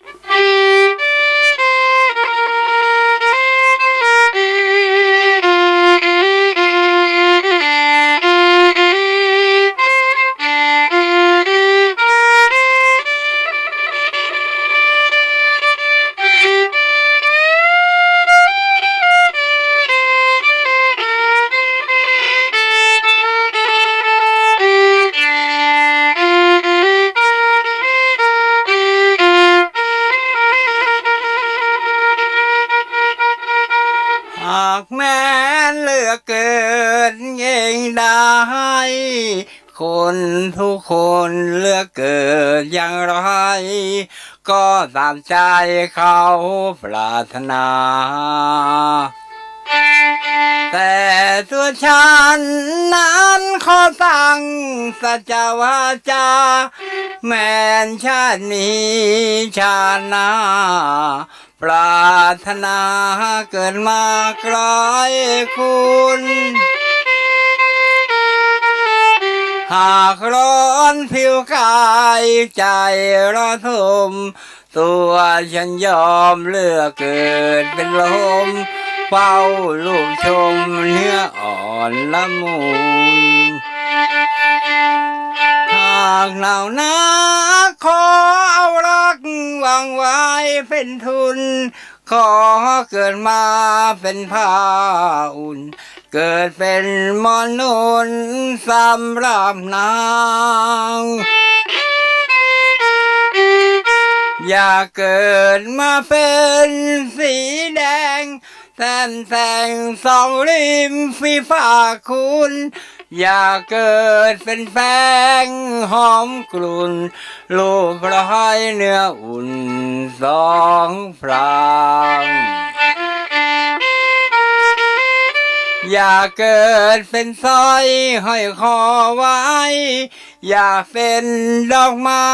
Thank you. ากแม้นเลือกเกิดเองได้ คนทุกคนเลือกเกิดอย่างไร ก็ตามใจเขาปรารถนา แต่ตัวฉันนั้นขอตั้งสัจวาจาแม้นชาตินี้ชาติหน้า ปรารถนาเกิดมาไกลายคุณ หากร้อนผิวกายใจระทม ตัวฉันยอมเลือกเกิดเป็นลมเฝ้าลูกชมเนื้ออ่อนละมุนหากหนาวนา ขอเอารักวางไว้เป็นทุน ขอเกิดมาเป็นผ้าอุ่น เกิดเป็นมอนุนสำหรับนางอย่าเกิดมาเป็นสีแดงแต้มแต่งสองริมฝีฟ้าคุณ อย่าเกิดเป็นแฟงหอมกลุ่นลูกระให้เนื้ออุ่นสองพรางอย่าเกิดเป็นสร้อยห้อยคอไว้ อย่าเป็นดอกไม้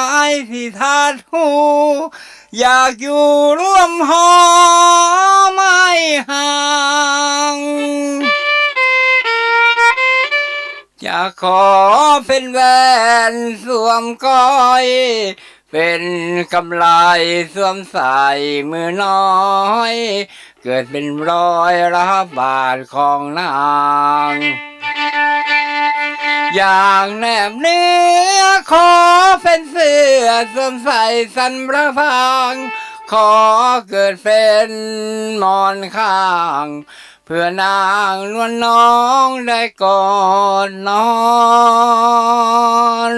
ที่ทัดหู อยากอยู่ร่วมหอ จะขอเป็นแหวนสวมก้อย เป็นกำไลสวมใส่มือน้อย เกิดเป็นรอยรับบาทของนางอย่างแนบเนื้อขอเป็นเสื้อสวมใส่สันประพางขอเกิดเป็นมอนข้าง เพื่อนางนวลน้องได้กอดนอน